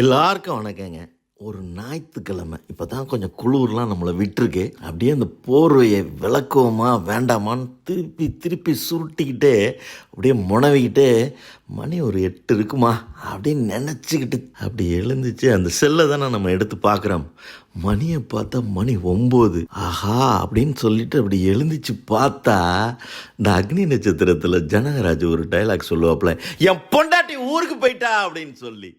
எல்லாருக்கும் வணக்கங்க. ஒரு ஞாயிற்றுக்கிழமை. இப்போ தான் கொஞ்சம் குளிர்லாம் நம்மளை விட்டுருக்கு. அப்படியே அந்த போர்வையை விளக்குவோமா வேண்டாமான்னு திருப்பி திருப்பி சுருட்டிக்கிட்டே அப்படியே முனவிக்கிட்டே மணி ஒரு எட்டு இருக்குமா? அப்படின்னு நினச்சிக்கிட்டு அப்படி எழுந்துச்சு. அந்த செல்லை தானே நம்ம எடுத்து பார்க்குறோம். மணியை பார்த்தா மணி ஒம்பது. ஆஹா அப்படின்னு சொல்லிட்டு அப்படி எழுந்துச்சு பார்த்தா இந்த அக்னி நட்சத்திரத்தில் ஜனகராஜ் ஒரு டைலாக் சொல்லுவாப்புல என் பொண்டாட்டி ஊருக்கு போயிட்டா அப்படின்னு சொல்லி.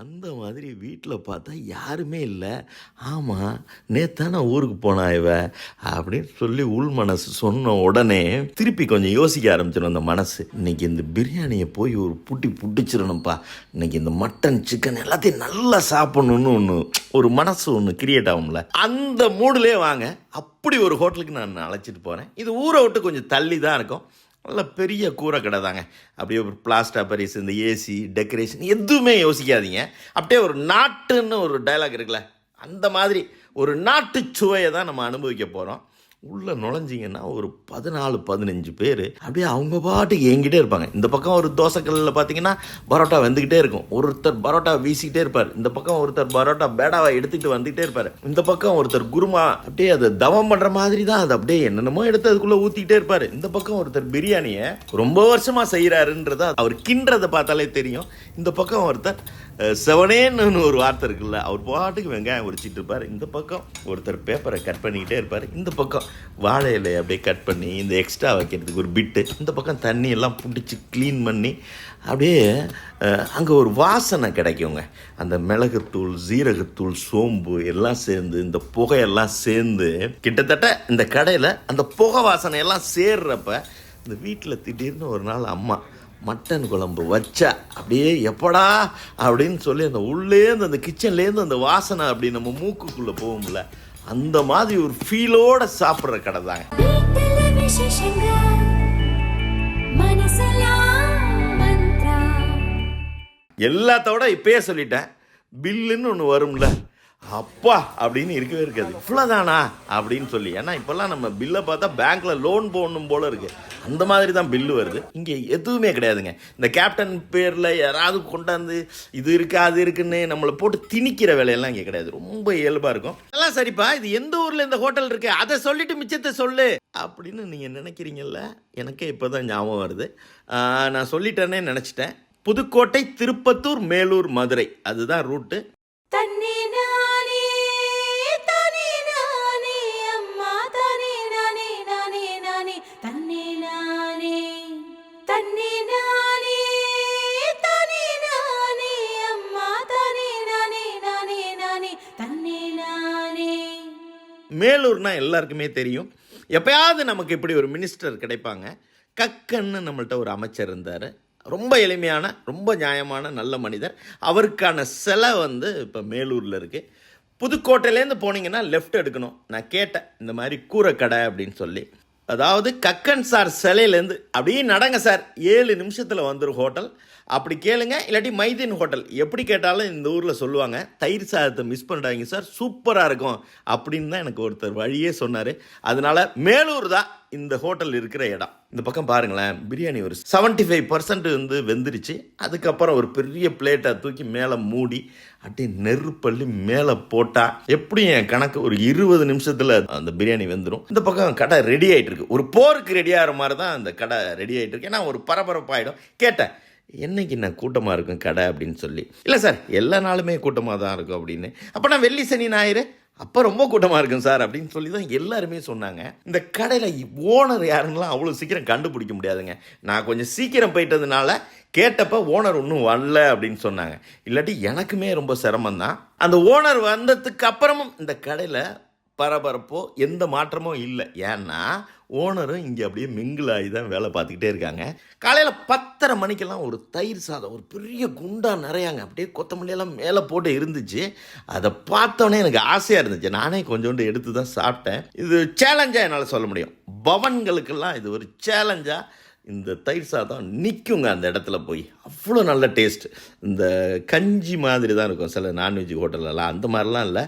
அந்த மாதிரி வீட்டில் பார்த்தா யாருமே இல்லை. ஆமாம் நேத்தானே ஊருக்கு போனா இவ? அப்படின்னு சொல்லி உள் மனசு சொன்ன உடனே திருப்பி கொஞ்சம் யோசிக்க ஆரம்பிச்சிடும் அந்த மனசு. இன்னைக்கு இந்த பிரியாணியை போய் ஒரு புட்டி புட்டிச்சிடணும்ப்பா. இன்னைக்கு இந்த மட்டன் சிக்கன் எல்லாத்தையும் நல்லா சாப்பிடணும்னு ஒன்று ஒரு மனசு ஒன்று கிரியேட் ஆகும்ல. அந்த மூடுலே வாங்க. அப்படி ஒரு ஹோட்டலுக்கு நான் அழைச்சிட்டு போகிறேன் இது ஊரை விட்டு கொஞ்சம் தள்ளி தான் இருக்கும். நல்ல பெரிய கூரை கடை தாங்க. அப்படியே ஒரு பிளாஸ்டா பரிசு இந்த ஏசி டெக்கரேஷன் எதுவுமே யோசிக்காதீங்க. அப்படியே ஒரு நாட்டுன்னு ஒரு டைலாக் இருக்குல்ல. அந்த மாதிரி ஒரு நாட்டு சுவையை தான் நம்ம அனுபவிக்க போகிறோம் உள்ளே நுழைஞ்சிங்கன்னா ஒரு பதினாலு பதினஞ்சு பேர் அப்படியே அவங்க பாட்டுக்கு ஏங்கிட்டே இருப்பாங்க. இந்த பக்கம் ஒரு தோசைக்கல்லில் பார்த்தீங்கன்னா பரோட்டா வந்துக்கிட்டே இருக்கும். ஒருத்தர் பரோட்டா வீசிக்கிட்டே இருப்பார். இந்த பக்கம் ஒருத்தர் பரோட்டா பேடாவை எடுத்துகிட்டு வந்துகிட்டே இருப்பார். இந்த பக்கம் ஒருத்தர் குருமா அப்படியே அதை தவம் பண்ணுற மாதிரி தான் அது அப்படியே என்னென்னமோ எடுத்து அதுக்குள்ளே ஊற்றிக்கிட்டே இருப்பார். இந்த பக்கம் ஒருத்தர் பிரியாணியை ரொம்ப வருஷமாக செய்கிறாருன்றதை அவர் கிண்டுறதை பார்த்தாலே தெரியும். இந்த பக்கம் ஒருத்தர் செவனேன்னு ஒரு வார்த்தை இருக்குல்ல அவர் பாட்டுக்கு வெங்காயம் உரிச்சிட்டு இருப்பார். இந்த பக்கம் ஒருத்தர் பேப்பரை கட் பண்ணிக்கிட்டே இருப்பார். இந்த பக்கம் வாழை இலையை அப்படியே கட் பண்ணி இந்த எக்ஸ்ட்ரா வைக்கிறதுக்கு ஒரு பிட்டு இந்த பக்கம் தண்ணி எல்லாம் பிடிச்சி க்ளீன் பண்ணி அப்படியே அங்கே ஒரு வாசனை கிடைக்குங்க. அந்த மிளகுத்தூள் ஜீரகத்தூள் சோம்பு எல்லாம் சேர்ந்து இந்த புகையெல்லாம் சேர்ந்து கிட்டத்தட்ட இந்த கடையில் அந்த புகை வாசனை எல்லாம் சேர்றப்ப இந்த வீட்டில் திடீர்னு ஒரு நாள் அம்மா மட்டன் குழம்பு வச்சா அப்படியே எப்படா அப்படின்னு சொல்லி அந்த உள்ளேருந்து அந்த கிச்சன்லேருந்து அந்த வாசனை அப்படி நம்ம மூக்குக்குள்ளே போகும்ல அந்த மாதிரி ஒரு ஃபீலோட சாப்பிட்ற கடை தாங்க. எல்லாத்தோட இப்பயே சொல்லிட்டேன். பில்லுன்னு ஒன்று வரும்ல அப்பா அப்படின்னு இருக்கவே இருக்காது. இவ்வளோதானா அப்படின்னு சொல்லி. ஏன்னா இப்போல்லாம் நம்ம பில்லை பார்த்தா பேங்க்கில் லோன் போடணும் போல இருக்கு. அந்த மாதிரி தான் பில்லு வருது. இங்கே எதுவுமே கிடையாதுங்க. இந்த கேப்டன் பேரில் யாராவது கொண்டாந்து இது இருக்கு அது இருக்குன்னு நம்மளை போட்டு திணிக்கிற வேலையெல்லாம் இங்கே கிடையாது. ரொம்ப இயல்பாக இருக்கும். எல்லாம் சரிப்பா. இது எந்த ஊரில் இந்த ஹோட்டல் இருக்கு? அதை சொல்லிட்டு மிச்சத்தை சொல்லு. அப்படின்னு நீங்கள் நினைக்கிறீங்கல்ல? எனக்கே இப்போ தான் ஞாபகம் வருது. நான் சொல்லிட்டேனே நினச்சிட்டேன். புதுக்கோட்டை திருப்பத்தூர் மேலூர் மதுரை. அதுதான் ரூட்டு மேலூர்னால் எல்லாருக்குமே தெரியும். எப்பயாவது நமக்கு இப்படி ஒரு மினிஸ்டர் கிடைப்பாங்க. கக்கன்னு நம்மள்ட்ட ஒரு அமைச்சர் இருந்தார். ரொம்ப எளிமையான ரொம்ப நியாயமான நல்ல மனிதர். அவருக்கான சிலை வந்து இப்போ மேலூரில் இருக்குது புதுக்கோட்டையிலேருந்து போனீங்கன்னா லெஃப்ட் எடுக்கணும். நான் கேட்டேன் இந்த மாதிரி கூரைக்கடை அப்படின்னு சொல்லி. அதாவது கக்கன் சார் சிலையிலேருந்து அப்படியே நடங்க சார். ஏழு நிமிஷத்தில் வந்துடும் ஹோட்டல். அப்படி கேளுங்க இல்லாட்டி மைதீன் ஹோட்டல். எப்படி கேட்டாலும் இந்த ஊரில் சொல்லுவாங்க தயிர் சாதத்தை மிஸ் பண்ணுறாங்க சார் சூப்பராக இருக்கும். அப்படின்னு தான் எனக்கு ஒருத்தர் வழியே சொன்னார். அதனால மேலூர் தான் இந்த ஹோட்டல் இருக்கிற இடம். இந்த பக்கம் பாருங்களேன் பிரியாணி ஒரு 75% ஃபைவ் பர்சன்ட் வந்து வெந்துருச்சு. அதுக்கப்புறம் ஒரு பெரிய பிளேட்டை தூக்கி மேலே மூடி அப்படியே நெருப்பள்ளி மேலே போட்டா எப்படி என் கணக்கு ஒரு இருபது நிமிஷத்தில் அந்த பிரியாணி வெந்துடும் இந்த பக்கம் கடை ரெடி ஆகிட்டு இருக்கு. ஒரு போருக்கு ரெடி ஆகிற மாதிரி தான் அந்த கடை ரெடி ஆகிட்டு இருக்கு. ஏன்னா ஒரு பரபரப்பாயிடும். கேட்டேன் என்னைக்கு நான் கூட்டமாக இருக்கும் கடை அப்படின்னு சொல்லி. இல்லை சார் எல்லா நாளுமே கூட்டமாக தான் இருக்கும் அப்படின்னு. அப்போ நான் வெள்ளி சனி ஞாயிறு அப்போ ரொம்ப கூட்டமாக இருக்கும் சார் அப்படின்னு சொல்லி தான் எல்லாருமே சொன்னாங்க. இந்த கடையில் ஓனர் யாருங்களாம் அவ்வளோ சீக்கிரம் கண்டுபிடிக்க முடியாதுங்க. நான் கொஞ்சம் சீக்கிரம் போயிட்டதுனால கேட்டப்ப ஓனர் ஒன்றும் வரல அப்படின்னு சொன்னாங்க. இல்லாட்டி எனக்குமே ரொம்ப சிரமம் தான் அந்த ஓனர் வந்ததுக்கு அப்புறமும் இந்த கடையில் பரபரப்போ எந்த மாற்றமும் இல்லை. ஏன்னா ஓனரும் இங்கே அப்படியே மிங்கிள் ஆகி தான் வேலை பார்த்துக்கிட்டே இருக்காங்க. காலையில் பத்தரை மணிக்கெல்லாம் ஒரு தயிர் சாதம் ஒரு பெரிய குண்டாக நிறையாங்க. அப்படியே கொத்தமல்லியெல்லாம் மேலே போட்டு இருந்துச்சு. அதை பார்த்தோன்னே எனக்கு ஆசையாக இருந்துச்சு. நானே கொஞ்சோண்டு எடுத்து தான் சாப்பிட்டேன். இது சேலஞ்சாக என்னால் சொல்ல முடியும். பவன்களுக்கெல்லாம் இது ஒரு சேலஞ்சாக இந்த தயிர் சாதம் நிற்குங்க அந்த இடத்துல போய். அவ்வளோ நல்ல டேஸ்ட் இந்த கஞ்சி மாதிரி தான் இருக்கும். சில நான்வெஜ் ஹோட்டல்லலாம் அந்த மாதிரிலாம் இல்லை.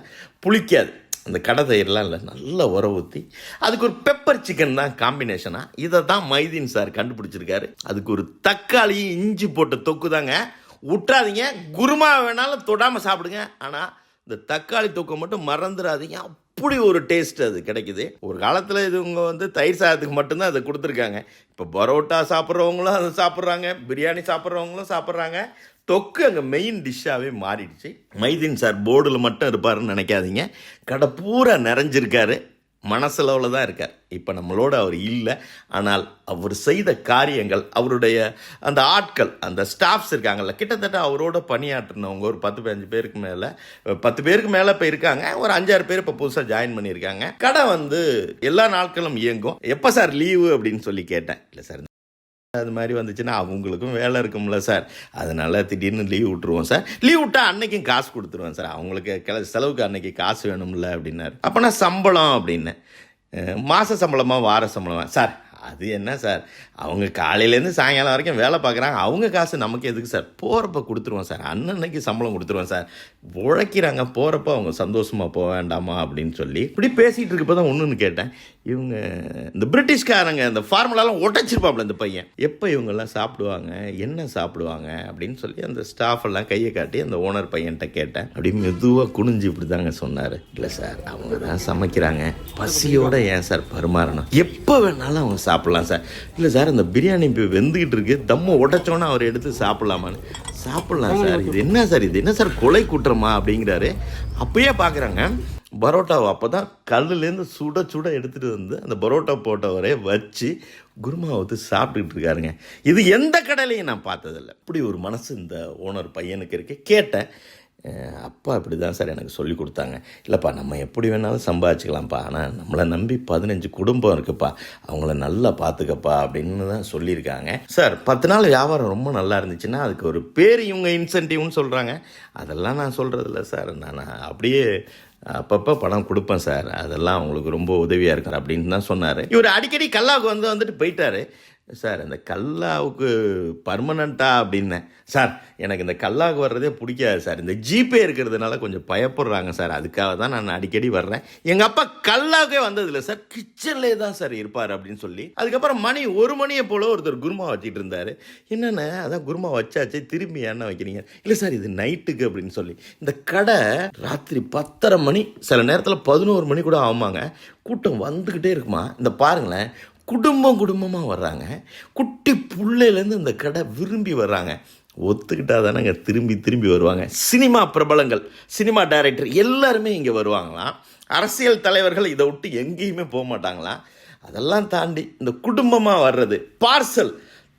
புளிக்காது. அந்த கடை தயிரெலாம் இல்லை நல்லா உர ஊற்றி அதுக்கு ஒரு பெப்பர் சிக்கன் தான் காம்பினேஷனாக இதை தான் மைதீன் சார் கண்டுபிடிச்சிருக்காரு. அதுக்கு ஒரு தக்காளி இஞ்சி போட்ட தொக்கு தாங்க. விட்றாதீங்க குருமா வேணாலும் தொடாமல் சாப்பிடுங்க. ஆனால் இந்த தக்காளி தொக்கை மட்டும் மறந்துடாதீங்க. அப்படி ஒரு டேஸ்ட் அது கிடைக்குது. ஒரு காலத்தில் இதுவங்க வந்து தயிர் சாதத்துக்கு மட்டும்தான் அதை கொடுத்துருக்காங்க. இப்போ பரோட்டா சாப்பிட்றவங்களும் அதை சாப்பிட்றாங்க. பிரியாணி சாப்பிட்றவங்களும் சாப்பிட்றாங்க. தொக்கு அங்கே மெயின் டிஷ்ஷாகவே மாறிடுச்சு. மைதீன் சார் போர்டில் மட்டும் இருப்பாருன்னு நினைக்காதீங்க. கடை பூரா நிறைஞ்சிருக்காரு. மனசளவில் தான் இருக்கார். இப்போ நம்மளோட அவர் இல்லை. ஆனால் அவர் செய்த காரியங்கள் அவருடைய அந்த ஆட்கள் அந்த ஸ்டாஃப்ஸ் இருக்காங்கல்ல கிட்டத்தட்ட அவரோட பணியாற்றினவங்க ஒரு பத்து பதினஞ்சு பேருக்கு மேலே பத்து பேருக்கு மேலே இப்போ இருக்காங்க. ஒரு அஞ்சாறு பேர் இப்போ புதுசாக ஜாயின் பண்ணியிருக்காங்க. கடை வந்து எல்லா நாட்களும் இயங்கும். எப்போ சார் லீவு அப்படின்னு சொல்லி கேட்டேன். இல்லை சார் அது மாதிரி வந்துச்சுன்னா அவங்களுக்கும் வேலை இருக்கும்ல சார். அதனால திடீர்னு லீவ் விட்டுருவோம் சார். லீவ் விட்டா அன்னைக்கும் காசு கொடுத்துருவேன் சார். அவங்களுக்கு கிள செலவுக்கு அன்னைக்கு காசு வேணும்ல அப்படின்னாரு. அப்போனா சம்பளம் அப்படின்னு. மாத சம்பளமா வார சம்பளமா? சார் அது என்ன சார்? அவங்க காலையிலேருந்து சாயங்காலம் வரைக்கும் வேலை பார்க்குறாங்க. அவங்க காசு நமக்கு எதுக்கு சார்? போகிறப்ப கொடுத்துருவோம் சார். அன்னன்னைக்கு சம்பளம் கொடுத்துருவோம் சார். உழைக்கிறாங்க. போகிறப்ப அவங்க சந்தோஷமாக போக வேண்டாமா அப்படின்னு சொல்லி இப்படி பேசிகிட்டு இருக்கப்போ தான் ஒன்றுன்னு கேட்டேன். இவங்க இந்த பிரிட்டிஷ்காரங்க இந்த ஃபார்முலாலாம் உடைச்சிருப்பாப்புல இந்த பையன். எப்போ இவங்கெல்லாம் சாப்பிடுவாங்க என்ன சாப்பிடுவாங்க அப்படின்னு சொல்லி அந்த ஸ்டாஃப் எல்லாம் கையை காட்டி அந்த ஓனர் பையன்கிட்ட கேட்டேன். அப்படி மெதுவாக குனிஞ்சு இப்படி தாங்க சொன்னார். இல்லை சார் அவங்க தான் சமைக்கிறாங்க. பசியோட ஏன் சார் பரிமாறணும்? எப்போ வேணாலும் அவங்க சாப்பிட்லாம் சார். இல்லை சார் அந்த பிரியாணி இப்போ வெந்துக்கிட்டு இருக்கு. தம்மை உடைச்சோன்னே அவர் எடுத்து சாப்பிட்லாமான்னு. சாப்பிட்லாம் சார். இது என்ன சார்? இது என்ன சார்? கொலை குற்றமா? அப்படிங்கிறாரு. அப்பயே பார்க்குறாங்க பரோட்டாவை அப்போ தான் கல்லுலேருந்து சுட சுட எடுத்துகிட்டு வந்து அந்த பரோட்டா போட்டவரே வச்சு குருமா வந்து சாப்பிட்டுக்கிட்டு இருக்காருங்க. இது எந்த கடையிலையும் நான் பார்த்ததில்ல. இப்படி ஒரு மனசு இந்த ஓனர் பையனுக்கு இருக்கு. கேட்டேன். அப்பா இப்படி தான் சார் எனக்கு சொல்லி கொடுத்தாங்க. இல்லைப்பா நம்ம எப்படி வேணாலும் சம்பாதிச்சுக்கலாம்ப்பா. ஆனால் நம்மளை நம்பி பதினஞ்சு குடும்பம் இருக்குப்பா. அவங்கள நல்லா பார்த்துக்கப்பா அப்படின்னு தான் சொல்லியிருக்காங்க. சார் பத்து நாள் வியாபாரம் ரொம்ப நல்லா இருந்துச்சுன்னா அதுக்கு ஒரு பேர் இவங்க இன்சென்டிவ்னு சொல்கிறாங்க அதெல்லாம் நான் சொல்கிறதில்ல சார். நான் அப்படியே அப்பப்போ பணம் கொடுப்பேன் சார். அதெல்லாம் அவங்களுக்கு ரொம்ப உதவியாக இருக்கும் அப்படின்னு தான் சொன்னார். இவர் அடிக்கடி கல்லாவுக்கு வந்து வந்துட்டு போயிட்டாரு. சார் இந்த கல்லாவுக்கு பர்மனண்ட்டா அப்படின்னேன் சார் எனக்கு இந்த கல்லாவுக்கு வர்றதே பிடிக்காது சார். இந்த ஜிபே இருக்கிறதுனால கொஞ்சம் பயப்படுறாங்க சார். அதுக்காக தான் நான் அடிக்கடி வர்றேன். எங்கள் அப்பா கல்லாவுக்கே வந்ததில்லை சார். கிச்சன்லேயே தான் சார் இருப்பார் அப்படின்னு சொல்லி. அதுக்கப்புறம் மணி ஒரு மணியை போல ஒருத்தர் குருமா வச்சுட்டு இருந்தார். என்னென்ன அதான் குருமா வச்சாச்சு திரும்பி என்ன வைக்கிறீங்க. இல்லை சார் இது நைட்டுக்கு அப்படின்னு சொல்லி. இந்த கடை ராத்திரி பத்தரை மணி சில நேரத்தில் பதினோரு மணி கூட ஆகுமாங்க. கூட்டம் வந்துக்கிட்டே இருக்குமா? இந்த பாருங்களேன். குடும்பம் குடும்பமாக வர்றாங்க. குட்டி பிள்ளையிலேருந்து இந்த கடை விரும்பி வர்றாங்க. ஒத்துக்கிட்டா தானேங்க திரும்பி திரும்பி வருவாங்க. சினிமா பிரபலங்கள் சினிமா டைரக்டர் எல்லாருமே இங்கே வருவாங்களாம். அரசியல் தலைவர்கள் இதை விட்டு எங்கேயுமே போக மாட்டாங்களாம். அதெல்லாம் தாண்டி இந்த குடும்பமாக வர்றது பார்சல்.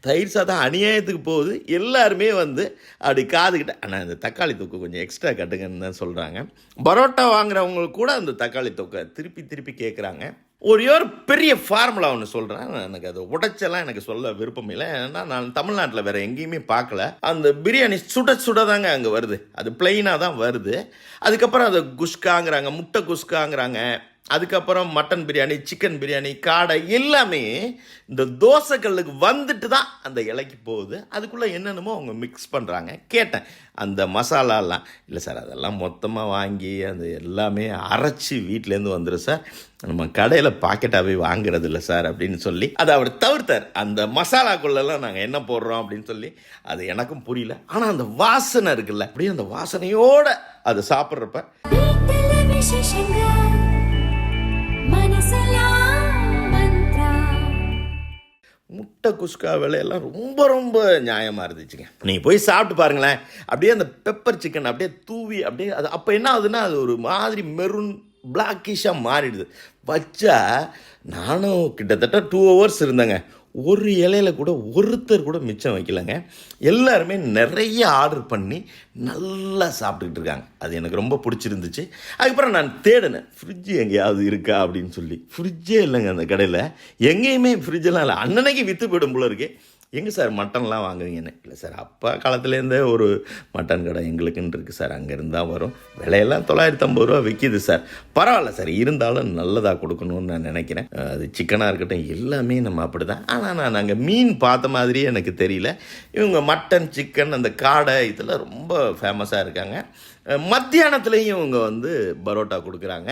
தயிர் சாதம் அநியாயத்துக்கு போகுது. எல்லாருமே வந்து அப்படி காதுகிட்ட ஆனால் இந்த தக்காளி தொக்கு கொஞ்சம் எக்ஸ்ட்ரா கட்டுங்கன்னு தான் சொல்கிறாங்க பரோட்டா வாங்குறவங்களுக்கு கூட அந்த தக்காளி தொக்கை திருப்பி திருப்பி கேட்குறாங்க ஒரே ஒரு பெரிய ஃபார்முலா ஒன்று சொல்கிறேன் எனக்கு அது உடைச்செல்லாம் எனக்கு சொல்ல விருப்பம் இல்லை. ஏன்னா நான் தமிழ்நாட்டில் வேறு எங்கேயுமே பார்க்கல. அந்த பிரியாணி சுட சுட தாங்க அங்கே வருது. அது பிளெயினாக தான் வருது. அதுக்கப்புறம் அதை குஷ்காங்கிறாங்க முட்டை குஷ்காங்கிறாங்க. அதுக்கப்புறம் மட்டன் பிரியாணி சிக்கன் பிரியாணி காடை எல்லாமே இந்த தோசைக்கல்லுக்கு வந்துட்டு தான் அந்த இலைக்கு போகுது. அதுக்குள்ளே என்னென்னமோ அவங்க மிக்ஸ் பண்ணுறாங்க கேட்டேன். அந்த மசாலாலாம் இல்லை சார் அதெல்லாம் மொத்தமாக வாங்கி அது எல்லாமே அரைச்சி வீட்டிலேருந்து வந்துடும் சார். நம்ம கடையில் பாக்கெட்டாகவே வாங்குறது இல்லை சார் அப்படின்னு சொல்லி அதை அவர் தவிர்த்தார். அந்த மசாலாக்குள்ளெல்லாம் நாங்கள் என்ன போடுறோம் அப்படின்னு சொல்லி அது எனக்கும் புரியல. ஆனால் அந்த வாசனை இருக்குல்ல அப்படியே அந்த வாசனையோட அதை சாப்பிட்றப்ப முட்டை குஸ்கா விலையெல்லாம் ரொம்ப ரொம்ப நியாயமாக இருந்துச்சுங்க. நீங்கள் போய் சாப்பிட்டு பாருங்களேன். அப்படியே அந்த பெப்பர் சிக்கன் அப்படியே தூவி அப்படியே அது அப்போ என்ன ஆகுதுன்னா அது ஒரு மாதிரி மெரூன் பிளாக்கிஷாக மாறிடுது. வச்சா நானும் கிட்டத்தட்ட டூ ஹவர்ஸ் இருந்தேங்க. ஒரு இலையில கூட ஒருத்தர் கூட மிச்சம் வைக்கலங்க. எல்லாருமே நிறைய ஆர்டர் பண்ணி நல்லா சாப்பிட்டுக்கிட்டு இருக்காங்க. அது எனக்கு ரொம்ப பிடிச்சிருந்துச்சு. அதுக்கப்புறம் நான் தேடினேன் ஃப்ரிட்ஜ் எங்கேயாவது இருக்கா? அப்படின்னு சொல்லி. ஃப்ரிட்ஜே இல்லைங்க அந்த கடையில். எங்கேயுமே ஃப்ரிட்ஜெல்லாம் இல்லை. அன்னன்னைக்கு விற்று போயிடும் போல இருக்கு. எங்கே சார் மட்டன்லாம் வாங்குவீங்கன்னு இல்லை சார் அப்பா காலத்துலேருந்தே ஒரு மட்டன் கடை எங்களுக்குன்னு இருக்குது சார். அங்கேருந்து தான் வரும். விலையெல்லாம் தொள்ளாயிரத்தி ஐம்பது ரூபா விற்கிது சார். பரவாயில்ல சார் இருந்தாலும் நல்லதாக கொடுக்கணும்னு நான் நினைக்கிறேன். அது சிக்கனாக இருக்கட்டும் எல்லாமே நம்ம அப்படி தான் ஆனால் நான் அங்கே மீன் பார்த்த மாதிரியே எனக்கு தெரியல. இவங்க மட்டன் சிக்கன் அந்த காடை இதெல்லாம் ரொம்ப ஃபேமஸாக இருக்காங்க. மத்தியானத்துலேயும் இவங்க வந்து பரோட்டா கொடுக்குறாங்க.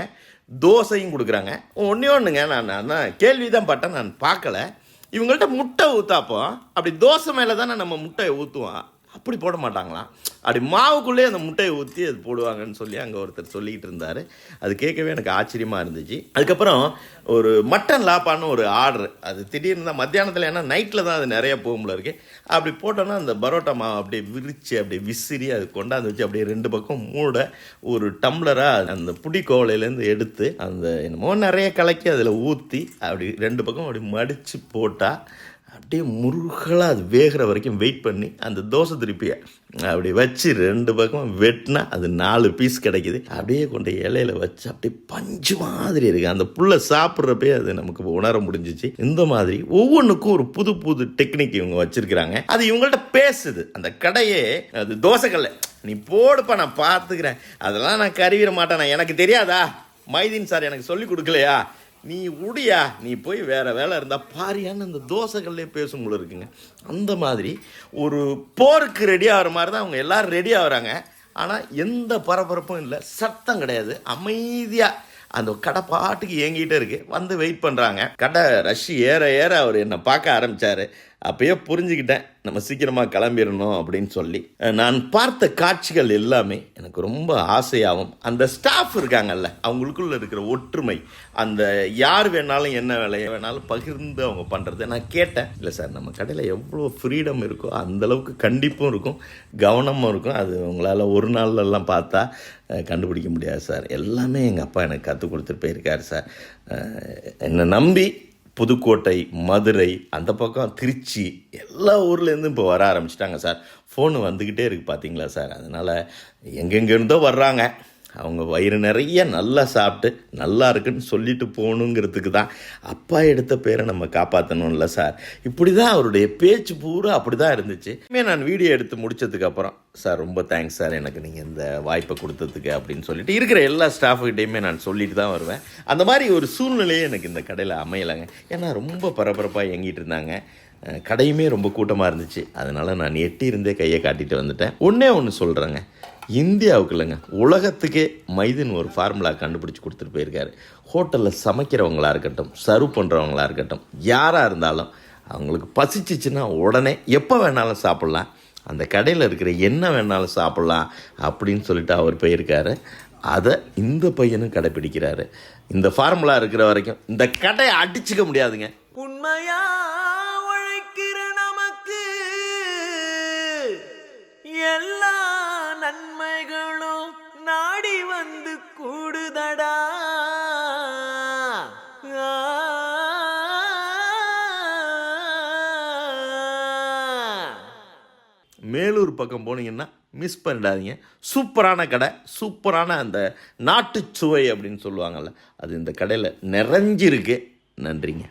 தோசையும் கொடுக்குறாங்க. ஒன்றே ஒன்றுங்க நான் நான் கேள்வி தான் பட்டேன் நான் பார்க்கல. இவங்கள்ட்ட முட்டை ஊற்றாப்போம் அப்படி தோசை மேலே தானே நம்ம முட்டையை ஊற்றுவோம் அப்படி போட மாட்டாங்களாம். அப்படி மாவுக்குள்ளேயே அந்த முட்டையை ஊற்றி அது போடுவாங்கன்னு சொல்லி அங்கே ஒருத்தர் சொல்லிக்கிட்டு இருந்தார். அது கேட்கவே எனக்கு ஆச்சரியமாக இருந்துச்சு. அதுக்கப்புறம் ஒரு மட்டன் லாப்பான்னு ஒரு ஆர்டர். அது திடீர்னு தான் மத்தியானத்தில் ஏன்னா நைட்டில் தான் அது நிறைய போகும்ல இருக்கு. அப்படி போட்டோன்னா அந்த பரோட்டா மாவு அப்படியே விரித்து அப்படியே விசிறி அது கொண்டாந்து வச்சு அப்படியே ரெண்டு பக்கம் மூட ஒரு டம்ளராக அந்த புடி கோவலையிலேருந்து எடுத்து அந்த என்னமோ நிறைய கலக்கி அதில் ஊற்றி அப்படி ரெண்டு பக்கம் அப்படி மடித்து போட்டால் அப்படியே முருகலாக அது வேகிற வரைக்கும் வெயிட் பண்ணி அந்த தோசை திருப்பியை அப்படி வச்சு ரெண்டு பக்கம் வெட்டினா அது நாலு பீஸ் கிடைக்குது. அப்படியே கொண்டு இலையில வச்சு அப்படியே பஞ்சு மாதிரி இருக்கு. அந்த புல்லை சாப்பிட்றப்பே அது நமக்கு உணர முடிஞ்சிச்சு. இந்த மாதிரி ஒவ்வொன்றுக்கும் ஒரு புது புது டெக்னிக் இவங்க வச்சிருக்கிறாங்க. அது இவங்கள்ட்ட பேசுது. அந்த கடையே அது தோசைக்கல்ல. நீ போடுப்பா நான் பார்த்துக்கிறேன். அதெல்லாம் நான் கருவிட மாட்டேன். எனக்கு தெரியாதா? மைதீன் சார் எனக்கு சொல்லி கொடுக்கலையா? நீ உடியா நீ போய் வேறு வேலை இருந்தால் பாரியான்னு அந்த தோசைகள்லேயே பேசும் போல இருக்குங்க. அந்த மாதிரி ஒரு போருக்கு ரெடி ஆகிற மாதிரி தான் அவங்க எல்லாரும் ரெடி ஆகுறாங்க. ஆனால் எந்த பரபரப்பும் இல்லை சத்தம் கிடையாது. அமைதியாக அந்த கடை பாட்டுக்கு இயங்கிட்டே இருக்கு. வந்து வெயிட் பண்ணுறாங்க கடை ரஷ் ஏற ஏற அவர் என்னை பார்க்க ஆரம்பித்தார் அப்பயே புரிஞ்சுக்கிட்டேன். நம்ம சீக்கிரமாக கிளம்பிடணும் அப்படின்னு சொல்லி. நான் பார்த்த காட்சிகள் எல்லாமே எனக்கு ரொம்ப ஆசையாகவும் அந்த ஸ்டாஃப் இருக்காங்கல்ல அவங்களுக்குள்ள இருக்கிற ஒற்றுமை அந்த யார் வேணாலும் என்ன வேலையை வேணாலும் பகிர்ந்து அவங்க பண்ணுறது நான் கேட்டேன். இல்லை சார் நம்ம கடையில் எவ்வளோ ஃப்ரீடம் இருக்கோ அந்தளவுக்கு கண்டிப்பும் இருக்கும் கவனமும் இருக்கும். அது உங்களால் ஒரு நாள்லலாம் பார்த்தா கண்டுபிடிக்க முடியாது சார். எல்லாமே எங்கள் அப்பா எனக்கு கற்றுக் கொடுத்துட்டு போயிருக்காரு சார். என்னை நம்பி புதுக்கோட்டை மதுரை அந்த பக்கம் திருச்சி எல்லா ஊர்லேருந்தும் இப்போ வர ஆரம்பிச்சிட்டாங்க சார். ஃபோனு வந்துக்கிட்டே இருக்குது பார்த்தீங்களா சார்? அதனால் எங்கெங்கேருந்தோ வர்றாங்க. அவங்க வயிறு நிறைய நல்லா சாப்பிட்டு நல்லா இருக்குன்னு சொல்லிட்டு போகணுங்கிறதுக்கு தான் அப்பா எடுத்த பேரை நம்ம காப்பாற்றணும்ல சார். இப்படி தான் அவருடைய பேச்சு பூரா அப்படி தான் இருந்துச்சு. இனிமேல் நான் வீடியோ எடுத்து முடிச்சதுக்கு அப்புறம் சார் ரொம்ப தேங்க்ஸ் சார் எனக்கு நீங்கள் இந்த வாய்ப்பை கொடுத்ததுக்கு அப்படின்னு சொல்லிட்டு இருக்கிற எல்லா ஸ்டாஃபுக்கிட்டையுமே நான் சொல்லிட்டு தான் வருவேன். அந்த மாதிரி ஒரு சூழ்நிலையே எனக்கு இந்த கடையில் அமையலைங்க. ஏன்னா ரொம்ப பரபரப்பாக இயங்கிட்டு இருந்தாங்க. கடையுமே ரொம்ப கூட்டமாக இருந்துச்சு. அதனால் நான் எட்டி இருந்தே கையை காட்டிட்டு வந்துட்டேன். ஒன்றே ஒன்று சொல்கிறேங்க இந்தியாவுக்கு இல்லைங்க உலகத்துக்கே மைதின் ஒரு ஃபார்முலா கண்டுபிடிச்சி கொடுத்துட்டு போயிருக்காரு. ஹோட்டலில் சமைக்கிறவங்களா இருக்கட்டும் சர்வ் பண்ணுறவங்களா இருக்கட்டும் யாராக இருந்தாலும் அவங்களுக்கு பசிச்சிச்சுன்னா உடனே எப்போ வேணாலும் சாப்பிட்லாம். அந்த கடையில் இருக்கிற என்ன வேணாலும் சாப்பிட்லாம் அப்படின்னு சொல்லிட்டு அவர் போயிருக்காரு. அதை இந்த பையனும் கடைப்பிடிக்கிறாரு இந்த ஃபார்முலா இருக்கிற வரைக்கும் இந்த கடையை அடிச்சுக்க முடியாதுங்க. உண்மையா? மேலூர் பக்கம் போனீங்கன்னா மிஸ் பண்ணிடாதீங்க. சூப்பரான கடை சூப்பரான அந்த நாட்டு சுவை அப்படின்னு சொல்லுவாங்கள்ல அது இந்த கடையில் நிறைஞ்சிருக்கு. நன்றிங்க.